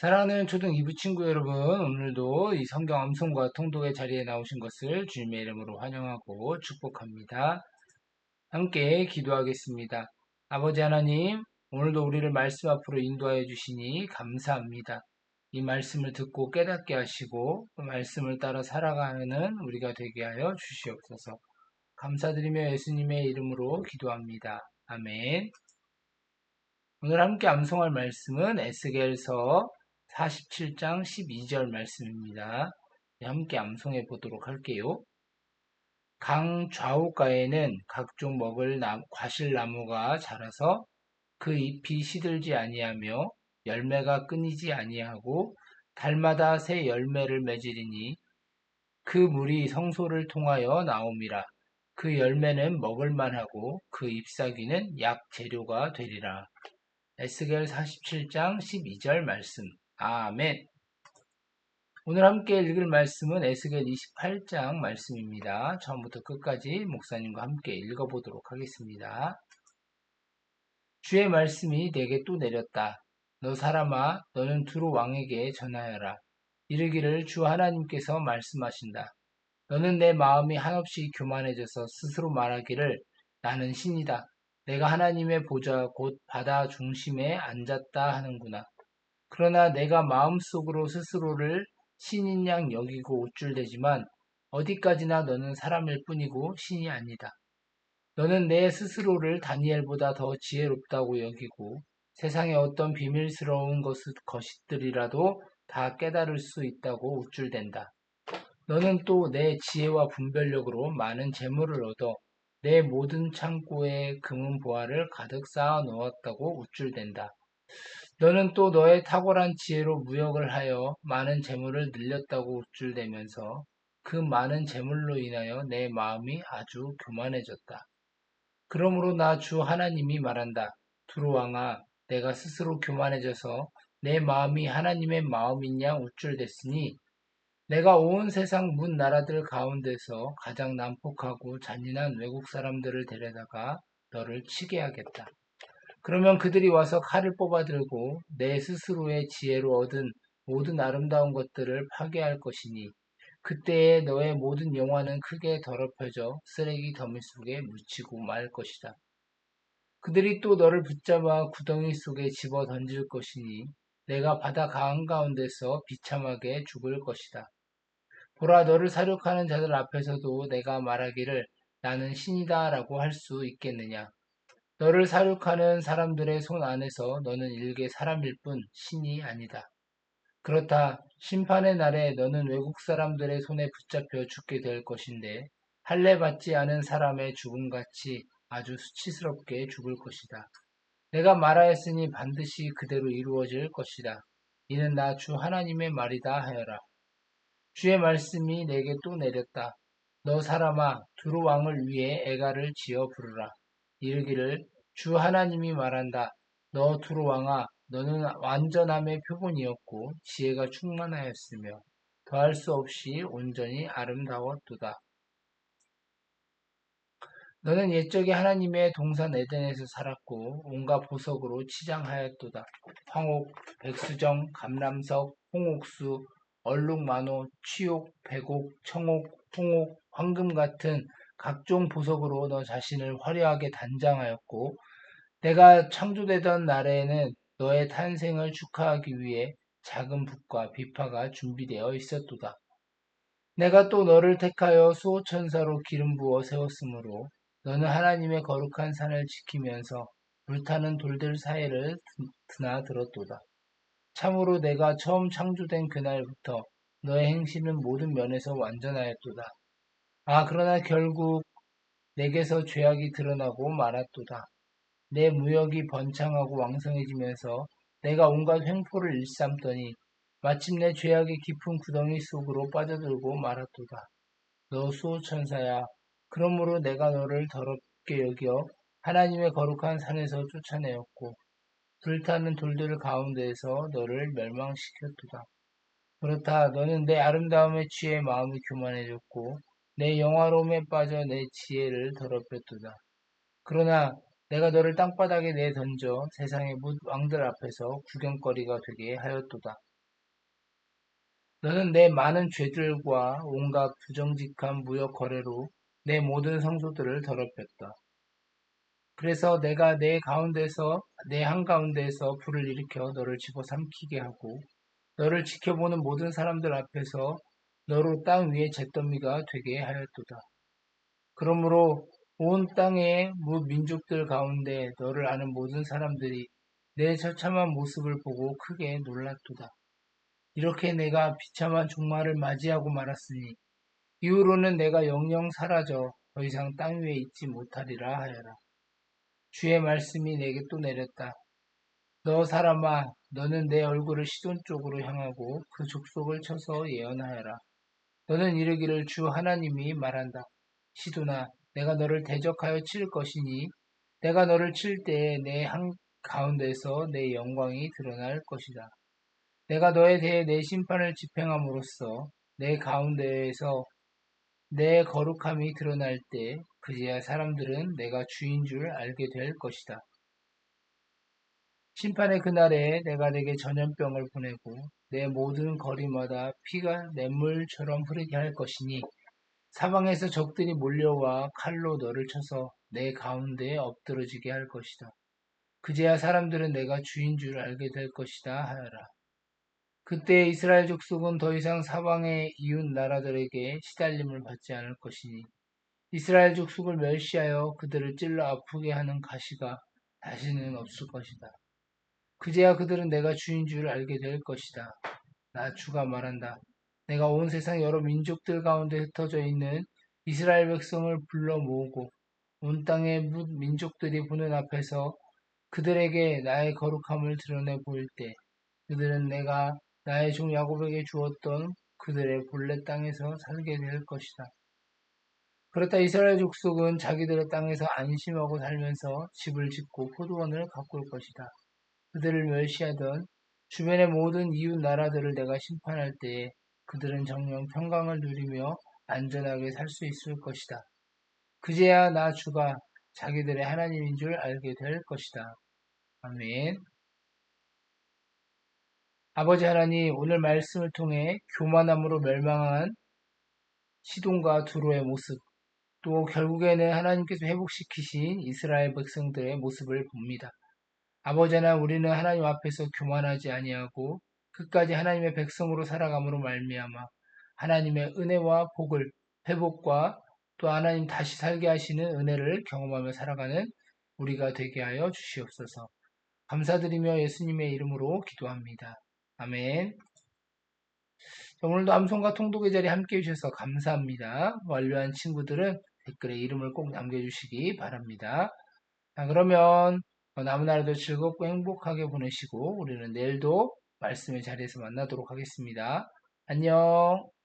사랑하는 초등 2부 친구 여러분, 오늘도 이 성경 암송과 통독의 자리에 나오신 것을 주님의 이름으로 환영하고 축복합니다. 함께 기도하겠습니다. 아버지 하나님, 오늘도 우리를 말씀 앞으로 인도하여 주시니 감사합니다. 이 말씀을 듣고 깨닫게 하시고 그 말씀을 따라 살아가는 우리가 되게 하여 주시옵소서. 감사드리며 예수님의 이름으로 기도합니다. 아멘. 오늘 함께 암송할 말씀은 에스겔서 47장 12절 말씀입니다. 네, 함께 암송해 보도록 할게요. 강 좌우가에는 각종 먹을 과실나무가 자라서 그 잎이 시들지 아니하며 열매가 끊이지 아니하고 달마다 새 열매를 맺으리니 그 물이 성소를 통하여 나옴이라 그 열매는 먹을 만하고 그 잎사귀는 약 재료가 되리라. 에스겔 47장 12절 말씀. 아멘. 오늘 함께 읽을 말씀은 에스겔 28장 말씀입니다. 처음부터 끝까지 목사님과 함께 읽어보도록 하겠습니다. 주의 말씀이 내게 또 내렸다. 너 사람아, 너는 두루 왕에게 전하여라. 이르기를 주 하나님께서 말씀하신다. 너는 내 마음이 한없이 교만해져서 스스로 말하기를 나는 신이다. 내가 하나님의 보좌 곧 바다 중심에 앉았다 하는구나. 그러나 내가 마음속으로 스스로를 신인 양 여기고 우쭐대지만 어디까지나 너는 사람일 뿐이고 신이 아니다. 너는 내 스스로를 다니엘보다 더 지혜롭다고 여기고 세상의 어떤 비밀스러운 것들이라도 다 깨달을 수 있다고 우쭐댄다. 너는 또 내 지혜와 분별력으로 많은 재물을 얻어 내 모든 창고에 금은 보화를 가득 쌓아 놓았다고 우쭐댄다. 너는 또 너의 탁월한 지혜로 무역을 하여 많은 재물을 늘렸다고 우쭐대면서 그 많은 재물로 인하여 내 마음이 아주 교만해졌다. 그러므로 나 주 하나님이 말한다. 두루왕아, 내가 스스로 교만해져서 내 마음이 하나님의 마음이냐 우쭐댔으니 내가 온 세상 문 나라들 가운데서 가장 난폭하고 잔인한 외국 사람들을 데려다가 너를 치게 하겠다. 그러면 그들이 와서 칼을 뽑아들고 내 스스로의 지혜로 얻은 모든 아름다운 것들을 파괴할 것이니 그때에 너의 모든 영화는 크게 더럽혀져 쓰레기 더미 속에 묻히고 말 것이다. 그들이 또 너를 붙잡아 구덩이 속에 집어 던질 것이니 내가 바다 강 가운데서 비참하게 죽을 것이다. 보라 너를 사륙하는 자들 앞에서도 내가 말하기를 나는 신이다 라고 할 수 있겠느냐. 너를 사륙하는 사람들의 손 안에서 너는 일개 사람일 뿐 신이 아니다. 그렇다. 심판의 날에 너는 외국 사람들의 손에 붙잡혀 죽게 될 것인데 할례 받지 않은 사람의 죽음같이 아주 수치스럽게 죽을 것이다. 내가 말하였으니 반드시 그대로 이루어질 것이다. 이는 나 주 하나님의 말이다 하여라. 주의 말씀이 내게 또 내렸다. 너 사람아 두루 왕을 위해 애가를 지어 부르라. 이르기를 주 하나님이 말한다. 너 두루 왕아 너는 완전함의 표본이었고 지혜가 충만하였으며 더할 수 없이 온전히 아름다웠도다. 너는 옛적에 하나님의 동산 에덴에서 살았고 온갖 보석으로 치장하였도다. 황옥, 백수정, 감람석, 홍옥수, 얼룩만호, 취옥, 백옥, 청옥, 홍옥, 황금 같은 각종 보석으로 너 자신을 화려하게 단장하였고 내가 창조되던 날에는 너의 탄생을 축하하기 위해 작은 북과 비파가 준비되어 있었도다. 내가 또 너를 택하여 수호천사로 기름 부어 세웠으므로 너는 하나님의 거룩한 산을 지키면서 불타는 돌들 사이를 드나들었도다. 참으로 내가 처음 창조된 그날부터 너의 행실은 모든 면에서 완전하였도다. 아, 그러나 결국 내게서 죄악이 드러나고 말았도다. 내 무역이 번창하고 왕성해지면서 내가 온갖 횡포를 일삼더니 마침내 죄악의 깊은 구덩이 속으로 빠져들고 말았도다. 너 수호천사야. 그러므로 내가 너를 더럽게 여겨 하나님의 거룩한 산에서 쫓아내었고 불타는 돌들 가운데에서 너를 멸망시켰도다. 그렇다. 너는 내 아름다움에 취해 마음이 교만해졌고 내 영화로움에 빠져 내 지혜를 더럽혔도다. 그러나 내가 너를 땅바닥에 내던져 세상의 왕들 앞에서 구경거리가 되게 하였도다. 너는 내 많은 죄들과 온갖 부정직한 무역 거래로 내 모든 성소들을 더럽혔다. 그래서 내가 내 가운데서 내 한가운데에서 불을 일으켜 너를 집어삼키게 하고 너를 지켜보는 모든 사람들 앞에서 너로 땅 위에 잿더미가 되게 하였도다. 그러므로 온 땅의 민족들 가운데 너를 아는 모든 사람들이 내 처참한 모습을 보고 크게 놀랐도다. 이렇게 내가 비참한 종말을 맞이하고 말았으니 이후로는 내가 영영 사라져 더 이상 땅 위에 있지 못하리라 하여라. 주의 말씀이 내게 또 내렸다. 너 사람아, 너는 내 얼굴을 시돈 쪽으로 향하고 그 족속을 쳐서 예언하여라. 너는 이르기를 주 하나님이 말한다. 시도나 내가 너를 대적하여 칠 것이니 내가 너를 칠 때에 내 한 가운데서 내 영광이 드러날 것이다. 내가 너에 대해 내 심판을 집행함으로써 내 가운데에서 내 거룩함이 드러날 때 그제야 사람들은 내가 주인 줄 알게 될 것이다. 심판의 그날에 내가 내게 전염병을 보내고 내 모든 거리마다 피가 냇물처럼 흐르게 할 것이니 사방에서 적들이 몰려와 칼로 너를 쳐서 내 가운데에 엎드러지게 할 것이다. 그제야 사람들은 내가 주인 줄 알게 될 것이다 하여라. 그때 이스라엘 족속은 더 이상 사방의 이웃 나라들에게 시달림을 받지 않을 것이니 이스라엘 족속을 멸시하여 그들을 찔러 아프게 하는 가시가 다시는 없을 것이다. 그제야 그들은 내가 주인 줄 알게 될 것이다. 나 주가 말한다. 내가 온 세상 여러 민족들 가운데 흩어져 있는 이스라엘 백성을 불러 모으고 온 땅의 민족들이 보는 앞에서 그들에게 나의 거룩함을 드러내 보일 때 그들은 내가 나의 종 야곱에게 주었던 그들의 본래 땅에서 살게 될 것이다. 그렇다 이스라엘 족속은 자기들의 땅에서 안심하고 살면서 집을 짓고 포도원을 가꿀 것이다. 그들을 멸시하던 주변의 모든 이웃 나라들을 내가 심판할 때에 그들은 정령 평강을 누리며 안전하게 살 수 있을 것이다. 그제야 나 주가 자기들의 하나님인 줄 알게 될 것이다. 아멘. 아버지 하나님, 오늘 말씀을 통해 교만함으로 멸망한 시돈과 두로의 모습, 또 결국에는 하나님께서 회복시키신 이스라엘 백성들의 모습을 봅니다. 아버지 하나님, 우리는 하나님 앞에서 교만하지 아니하고 끝까지 하나님의 백성으로 살아감으로 말미암아 하나님의 은혜와 복을 회복과 또 하나님 다시 살게 하시는 은혜를 경험하며 살아가는 우리가 되게 하여 주시옵소서. 감사드리며 예수님의 이름으로 기도합니다. 아멘. 오늘도 암송과 통독의 자리 함께 해주셔서 감사합니다. 완료한 친구들은 댓글에 이름을 꼭 남겨주시기 바랍니다. 자, 그러면 남은 하루도 즐겁고 행복하게 보내시고 우리는 내일도 말씀의 자리에서 만나도록 하겠습니다. 안녕.